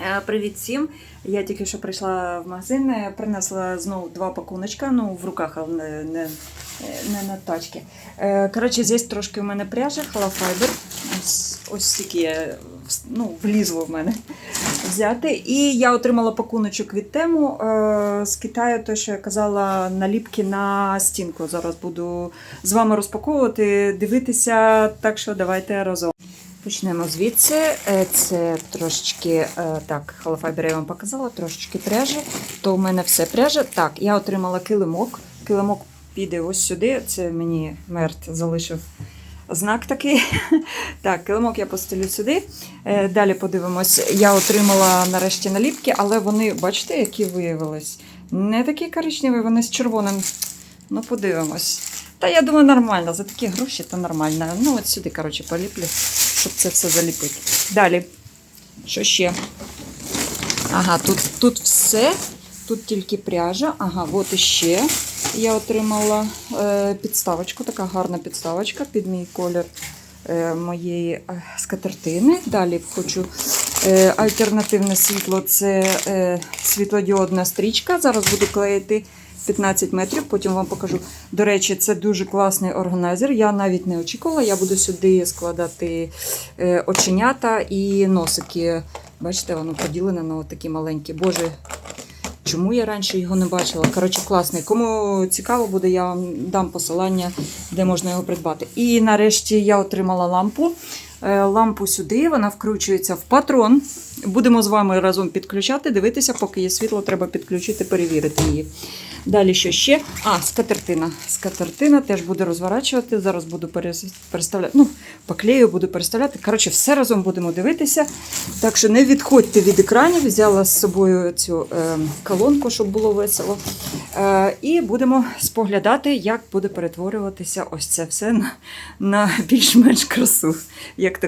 Е, Привіт всім! Я тільки що прийшла в магазин, е, принесла знову два пакуночка, ну в руках, але не, не, не на тачці. Е, Коротше, здесь трошки у мене пряжа, халафайбер. Ось, ось стільки ну, влізло в мене взяти. І я отримала пакуночок від тему з Китаю, те, що я казала, наліпки на стінку. Зараз буду з вами розпаковувати, дивитися, так що давайте разом. Почнемо звідси. Е, Це трошечки е, так, халафайбер я вам показала, трошечки пряжі. То у мене все пряжа. Так, я отримала килимок. Килимок піде ось сюди. Це мені мерт залишив знак такий. Так, килимок я постелю сюди. Е, Далі подивимось. Я отримала нарешті наліпки, але вони, бачите, які виявились? Не такі коричневі, вони з червоним. Ну, подивимось. Та я думаю, нормально. За такі гроші то нормально. Ну, от сюди, коротше, поліплю, щоб це все заліпити. Далі. Що ще? Ага, тут, тут все. Тут тільки пряжа. Ага, от іще. Я отримала е, підставочку, така гарна підставочка під мій колір е, моєї е, скатертини. Далі хочу е, альтернативне світло це е, світлодіодна стрічка. Зараз буду клеїти 15 метрів, потім вам покажу. До речі, це дуже класний органайзер. Я навіть не очікувала. Я буду сюди складати е, оченята і носики. Бачите, воно поділене на такі маленькі. Боже, чому я раніше його не бачила? Коротше, класний. Кому цікаво буде, я вам дам посилання, де можна його придбати. І нарешті я отримала лампу. Е, Лампу сюди, вона вкручується в патрон. Будемо з вами разом підключати, дивитися, поки є світло, треба підключити, перевірити її. Далі що ще? А, скатертина. Скатертина теж буду розворачувати. Зараз буду переставляти. Ну, поклею буду переставляти. Коротше, все разом будемо дивитися. Так що не відходьте від екранів. Взяла з собою цю е, колонку, щоб було весело. Е, і будемо споглядати, як буде перетворюватися ось це все на, на більш-менш красу. Як